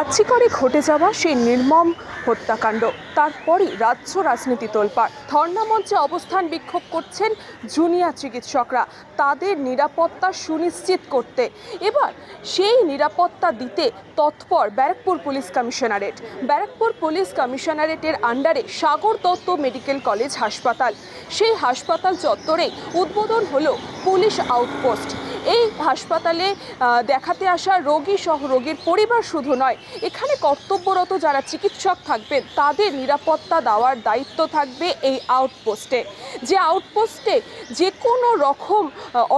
আর্চিকরে ঘটে যাওয়া সেই নির্মম হত্যাকাণ্ড। তারপরই রাজ্য রাজনীতি তোলপাড়। ধর্ণা মঞ্চে অবস্থান বিক্ষোভ করছেন জুনিয়র চিকিৎসকরা। তাদের নিরাপত্তা সুনিশ্চিত করতে। এবার সেই নিরাপত্তা দিতে তৎপর Barrackpore police commissionerate. Barrackpore police কমিশনারেটের আন্ডারে সাগর দত্ত মেডিকেল কলেজ হাসপাতাল। সেই হাসপাতাল চত্বরে উদ্বোধন হলো পুলিশ আউটপোস্ট। এই হাসপাতালে দেখাতে আসা রোগী সহ রোগীর পরিবার শুধু নয়, এখানে কর্তব্যরত যারা চিকিৎসক থাকবেন, তাদের নিরাপত্তা দেওয়ার দায়িত্ব থাকবে এই আউটপোস্টে। যে আউটপোস্টে যে কোনো রকম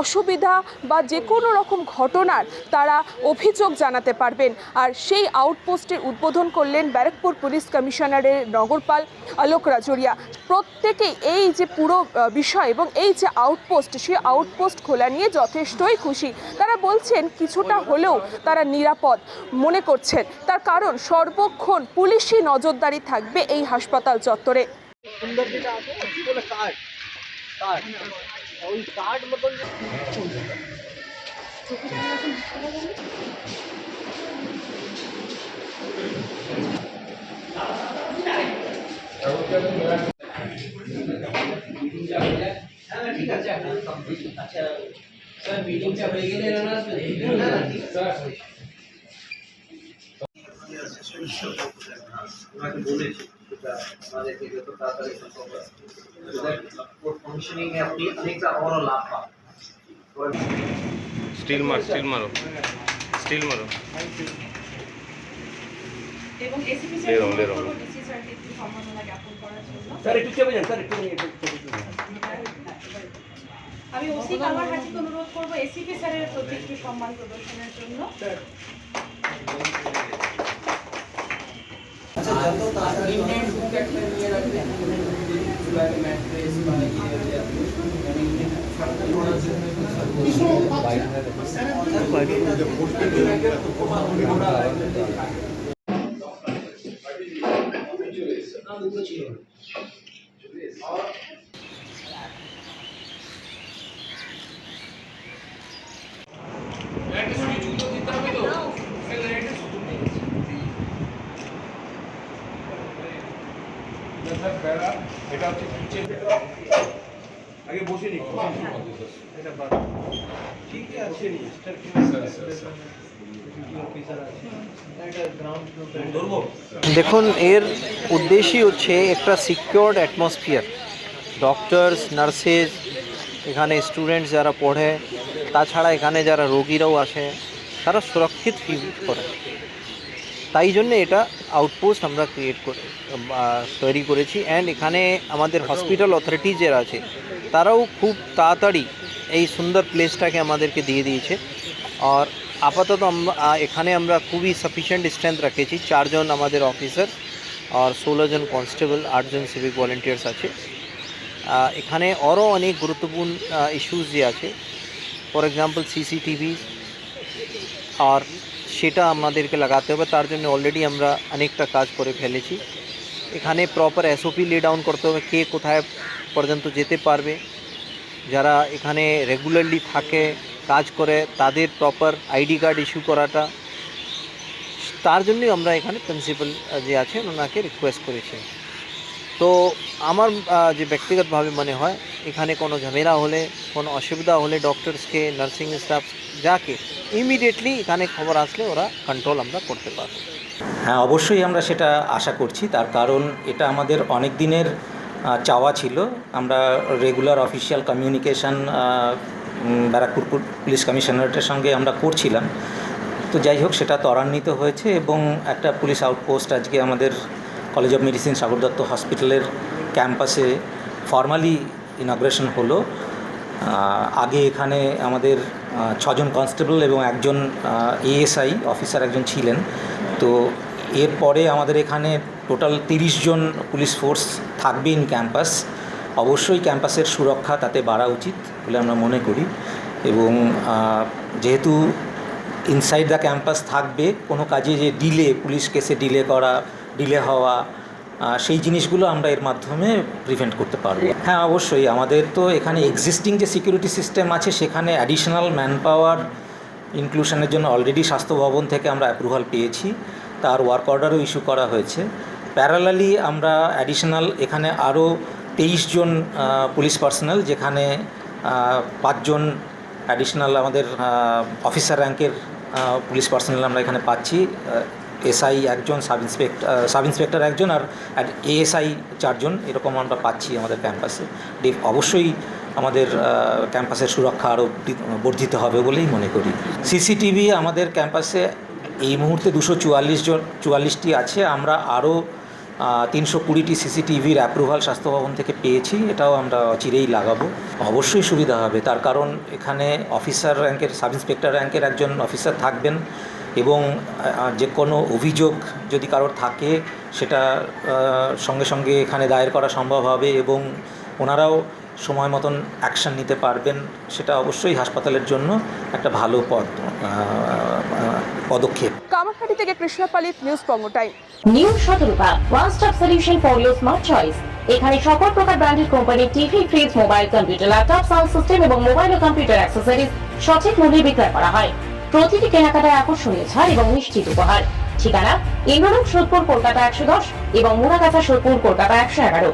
অসুবিধা বা যে কোনো রকম ঘটনার তারা অভিযোগ জানাতে পারবেন। আর সেই আউটপোস্টের উদ্বোধন করলেন ব্যারাকপুর পুলিশ কমিশনারের নগরপাল আলোক রাজরিয়া। প্রত্যেকেই এই যে পুরো বিষয় এবং এই যে আউটপোস্ট সেই আউটপোস্ট খোলা নিয়ে যথেষ্টই খুশি। তারা বলছেন কিছুটা হলেও তারা নিরাপদ মনে করছেন। তার কারণ সর্বক্ষণ পুলিশি নজরদারি থাকবে এই হাসপাতাল চত্বরে। সুন্দর যেটা আছে কি বলে কার্ড কার্ড ওই কার্ড মতন যে ঠিক আছে আচ্ছা স্যার মিটিংটা হয়ে গেলে না ওনাকে বলেছি যেটা আমাদেরকে যত তাড়াতাড়ি সম্ভব ফাংশনিং এ আপনি অনেকটা আরও লাভ পাবেন স্টিল মার স্টিল মারো স্টিল মারো এবং এসিপি লে রং, লে রং। ডিসি স্যারকে একটু সম্মাননা জ্ঞাপন করার জন্য। স্যার একটু চেপে যান স্যার একটু একটু আমি ওসি কামার হাজিকে অনুরোধ করব এসিপি স্যারের প্রতি একটু সম্মান প্রদর্শনের জন্য। এটা হচ্ছে কিচেন আগে বসে নি এটা বাদ। ঠিকই আছে? ধরবো? দেখুন এর উদ্দেশ্যই হচ্ছে একটা সিকিওরড অ্যাটমসফিয়ার ডক্টরস নার্সেস এখানে স্টুডেন্টস যারা পড়ে তাছাড়া এখানে যারা রোগীরাও আসে তারা সুরক্ষিত ফিল করে। তাই জন্য এটা আউটপোস্ট আমরা ক্রিয়েট করে তৈরি করেছি অ্যান্ড এখানে আমাদের হসপিটাল অথরিটি যারা আছে। তারাও খুব তাড়াতাড়ি এই সুন্দর প্লেসটাকে আমাদেরকে দিয়ে দিয়েছে। আর আপাতত এখানে আমরা খুবই সাফিসিয়েন্ট স্ট্রেংথ রেখেছি। চারজন আমাদের অফিসার আর ষোলো জন কনস্টেবল আটজন সিভিক ভলেন্টিয়ার্স আছে। এখানে আরও অনেক গুরুত্বপূর্ণ ইস্যুস যে আছে। ফর এক্সাম্পল সিসিটিভি আর সেটা আমাদেরকে লাগাতে হবে, তার জন্য অলরেডি আমরা অনেকটা কাজ করে ফেলেছি। এখানে প্রপার এসওপি লে ডাউন করতে হবে, কে কোথায় পর্যন্ত যেতে পারবে। যারা এখানে রেগুলারলি থাকে, কাজ করে, তাদের প্রপার আইডি কার্ড ইস্যু করাটা। তার জন্যই আমরা এখানে প্রিন্সিপাল যে আছেন, ওনাকে রিকোয়েস্ট করেছি। তো আমার যে ব্যক্তিগতভাবে মনে হয় এখানে কোনো ঝামেলা হলে, কোনো অসুবিধা হলে ডক্টরসকে নার্সিং স্টাফ যাকে ইমিডিয়েটলি এখানে খবর আসলে ওরা কন্ট্রোল আমরা করতে পারব। হ্যাঁ অবশ্যই আমরা সেটা আশা করছি। তার কারণ এটা আমাদের অনেক দিনের চাওয়া ছিল। আমরা regular official communication Barrackpore police কমিশনারেটের সঙ্গে আমরা করছিলাম। তো যাই হোক, সেটা ত্বরান্বিত হয়েছে এবং একটা পুলিশ আউটপোস্ট আজকে আমাদের college of medicine Sagar Dutta হসপিটালের ক্যাম্পাসে ফর্মালি ইনাগ্রেশন হলো। আগে এখানে আমাদের ছজন কনস্টেবল এবং একজন এএসআই অফিসার একজন ছিলেন। তো এরপরে আমাদের এখানে টোটাল তিরিশ জন পুলিশ ফোর্স থাকবে ইন ক্যাম্পাস অবশ্যই ক্যাম্পাসের সুরক্ষা তাতে বাড়া উচিত বলে আমরা মনে করি। এবং যেহেতু ইনসাইড দ্য ক্যাম্পাস থাকবে, কোনো কাজে যে ডিলে পুলিশ কেসে ডিলে করা ডিলে হওয়া সেই জিনিসগুলো আমরা এর মাধ্যমে প্রিভেন্ট করতে পারব। হ্যাঁ অবশ্যই আমাদের তো এখানে এক্সিস্টিং যে সিকিউরিটি সিস্টেম আছে, সেখানে অ্যাডিশনাল ম্যান পাওয়ার ইনক্লুশনের জন্য অলরেডি স্বাস্থ্য ভবন থেকে আমরা অ্যাপ্রুভাল পেয়েছি। তার ওয়ার্ক অর্ডারও ইস্যু করা হয়েছে। প্যারালালি আমরা অ্যাডিশনাল এখানে আরও তেইশ জন পুলিশ পার্সোনাল যেখানে পাঁচজন অ্যাডিশনাল আমাদের অফিসার র্যাঙ্কের পুলিশ পার্সোনাল আমরা এখানে পাচ্ছি। এসআই একজন, সাব ইন্সপেক্টর সাব ইন্সপেক্টর একজন আর এএসআই চারজন, এরকম আমরা পাচ্ছি আমাদের ক্যাম্পাসে। অবশ্যই আমাদের ক্যাম্পাসের সুরক্ষা আরও বর্ধিত হবে বলেই মনে করি। সিসিটিভি আমাদের ক্যাম্পাসে এই মুহূর্তে দুশো চুয়াল্লিশ জন, চুয়াল্লিশটি আছে। আমরা আরও তিনশো কুড়িটি সিসিটিভির অ্যাপ্রুভাল স্বাস্থ্য ভবন থেকে পেয়েছি, এটাও আমরা চিরেই লাগাবো। অবশ্যই সুবিধা হবে। তার কারণ এখানে অফিসার র্যাঙ্কের, সাব ইন্সপেক্টর র্যাঙ্কের একজন অফিসার থাকবেন। এবং যে কোনো অভিযোগ যদি কারোর থাকে সেটা সঙ্গে সঙ্গে এখানে দায়ের করা সম্ভব হবে এবং ওনারাও সময় মতন অ্যাকশন নিতে পারবেন সেটা অবশ্যই হাসপাতালের জন্য একটা ভালো পদ পদক্ষেপ। কামারহাটি থেকে Krishna Palit news পঙ্গ time new Shatarupa one stop solution for your smart choice এখানে সকল প্রকার ব্র্যান্ডেড কোম্পানির TV fridge mobile computer laptop sound system এবং মোবাইল ও কম্পিউটার অ্যাক্সেসরিজ সঠিক মূল্যে বিক্রয় করা হয়। প্রতিটি কেনাকাটায় আকর্ষণীয় ছাড় এবং নিশ্চিত উপহার। ঠিকানা ইন্দ্রনাথ সোদপুর কলকাতা একশো দশ এবং মুরাগাছা সোদপুর কলকাতা একশো এগারো।